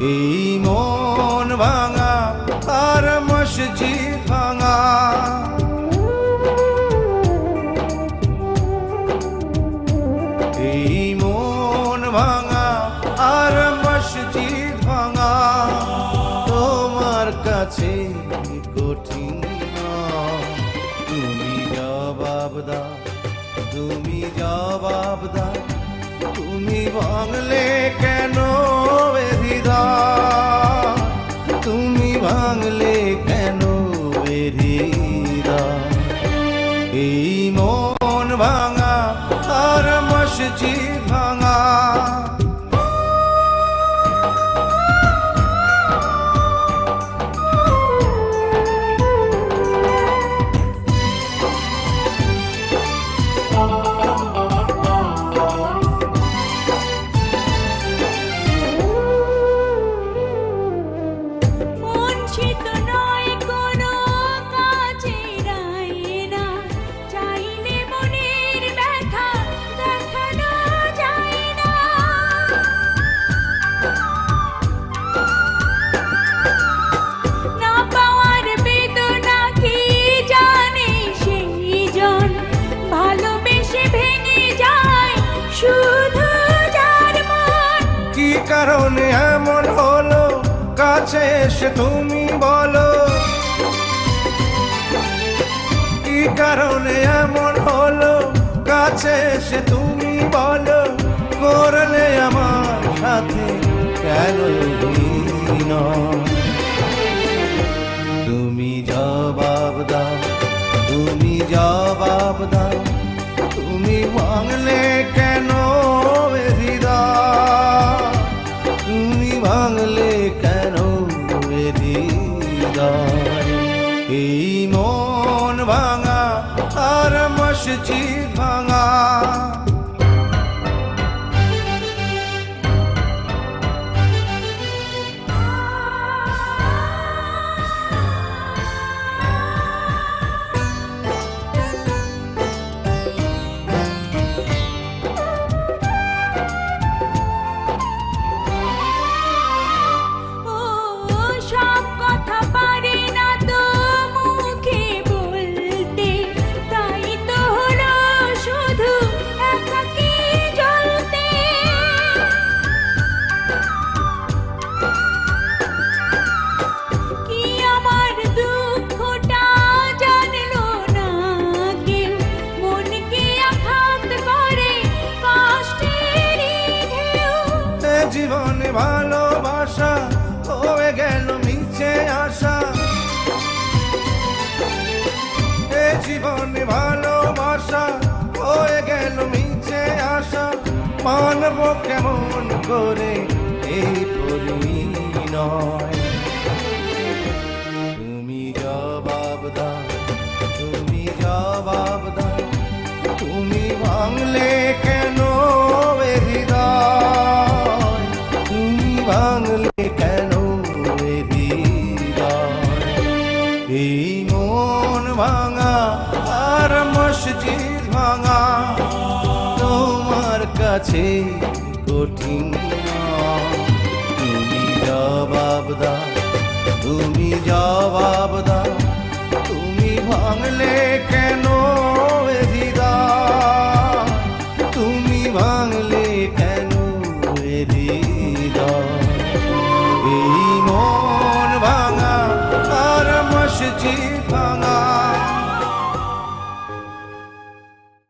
এই মন ভাঙা, আর মসজিদ ভাঙা। এই মন ভাঙা, আর মসজিদ ভাঙা। তোমার কাছে কঠিন তুমি জবাব দাও, তুমি জবাব দাও। তুমি ভাঙলে কেন? এই মন ভাঙা আর মসজিদ ভাঙা। এমন হলো, কাছে এসে তুমি বলো কি কারণে এমন হলো, কাছে এসে তুমি বলো করলে আমার সাথে কেন অভিনয়? এই মন ভাঙা আর মসজিদ ভাঙা। জীবনে ভালোবাসা, হয়ে গেল মিছে আশা। এ জীবনে ভালোবাসা, হয়ে গেল মিছে আশা। মানব কেমন করে এই পরিণয়? কাছে কঠিন তুমি জবাব দাও, তুমি জবাব দাও, তুমি ভাঙলে কেন এ তুমি ভাঙলে কেন এই মন ভাঙা আর মসজিদ ভাঙা